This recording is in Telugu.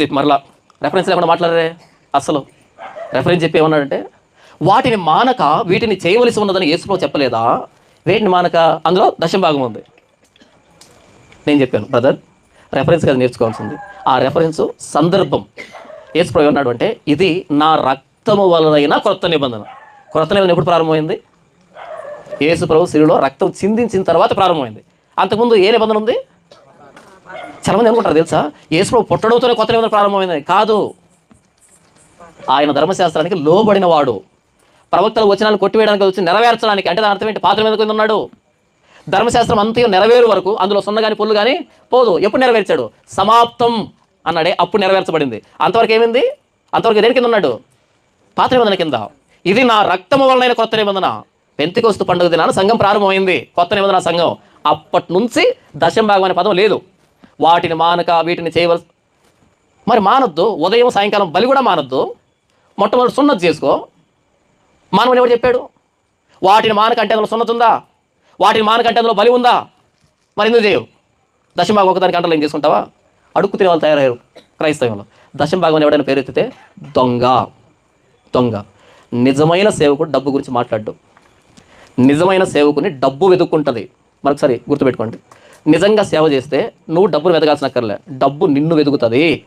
చెప్పి మరలా రెఫరెన్స్ లేకుండా మాట్లాడరే? అసలు రెఫరెన్స్ చెప్పి ఏమన్నాడంటే వాటిని మానక వీటిని చేయవలసి ఉన్నదని యేసులో చెప్పలేదా? వేటిని మానక అందులో దశం భాగం ఉంది. నేను చెప్పాను బ్రదర్ రెఫరెన్స్ కదా నేర్చుకోవాల్సింది. ఆ రెఫరెన్స్ సందర్భం. యేసు ఏమన్నాడు అంటే ఇది నా రక్తము వలన కొత్త నిబంధన. కొత్త నిబంధన ఎప్పుడు ప్రారంభమైంది? యేసు ప్రభు రక్తం చిందించిన తర్వాత ప్రారంభమైంది. అంతకుముందు ఏ నిబంధన ఉంది? చాలామంది అనుకుంటారు తెలుసా? యేసు పుట్టడంతోనే కొత్త నిబంధన ప్రారంభమైంది. కాదు. ఆయన ధర్మశాస్త్రానికి లోబడిన వాడు. ప్రవక్తల వచనాన్ని కొట్టివేయడానికి వచ్చి నెరవేర్చడానికి అంటే దాని అర్థం ఏంటి? పాత్ర మీద కింద ఉన్నాడు. ధర్మశాస్త్రం అంతా నెరవేరు వరకు అందులో సున్న కానీ పొల్లు కానీ పోదు. ఎప్పుడు నెరవేర్చాడు? సమాప్తం అన్నాడే అప్పుడు నెరవేర్చబడింది. అంతవరకు ఏమైంది? అంతవరకు దేని కింద ఉన్నాడు? పాత్ర నిబంధన కింద. ఇది నా రక్తము వలన కొత్త నిబంధన. పెంతికొస్తు పండుగ దినాన సంఘం ప్రారంభమైంది. కొత్త నిబంధన సంఘం. అప్పటి నుంచి దశం భాగం అనే పదం లేదు. వాటిని మానక వీటిని చేయవలసి మరి మానొద్దు. ఉదయం సాయంకాలం బలి కూడా మానొద్దు. మొట్టమొదటి సున్నతి చేసుకో. మానవుని ఎవరు చెప్పాడు? వాటిని మానకంటే అందులో సున్నతి ఉందా? వాటిని మానకంటే అందులో బలి ఉందా? మరి ఎందుకు చేయవు? దశంభాగం ఒకదానికి అంటలో ఏం చేసుకుంటావా? అడుక్కు తినే వాళ్ళు తయారయ్యారు క్రైస్తవంలో. దశంభాగం అని ఎవడైనా పేరెత్తితే దొంగ. దొంగ. నిజమైన సేవకుడు డబ్బు గురించి మాట్లాడు నిజమైన సేవకుని డబ్బు వెతుక్కుంటుంది. మరొకసారి గుర్తుపెట్టుకోండి. నిజంగా సేవ చేస్తే నువ్వు డబ్బును వెతకాల్సిన అక్కర్లే. డబ్బు నిన్ను వెతుకుతుంది.